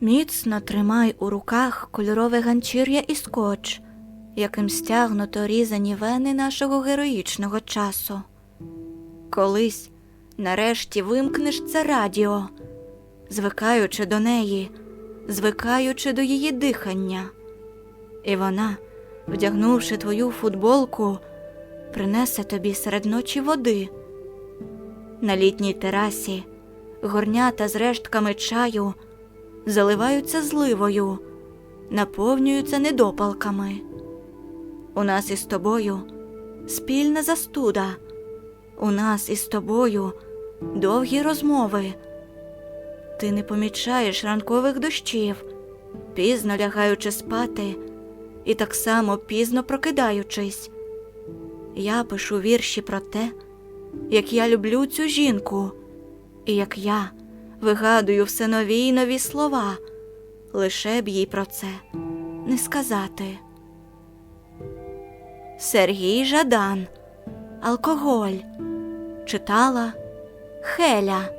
Міцно тримай у руках кольорове ганчір'я і скотч, яким стягнуто різані вени нашого героїчного часу. Колись нарешті вимкнеш це радіо, звикаючи до неї, звикаючи до її дихання. І вона, вдягнувши твою футболку, принесе тобі серед ночі води. На літній терасі горнята з рештками чаю заливаються зливою, наповнюються недопалками. У нас із тобою спільна застуда, у нас із тобою довгі розмови. Ти не помічаєш ранкових дощів, пізно лягаючи спати і так само пізно прокидаючись. Я пишу вірші про те, як я люблю цю жінку, і як я вигадую все нові й нові слова, лише б їй про це не сказати. Сергій Жадан. Алкоголь. Читала Хеля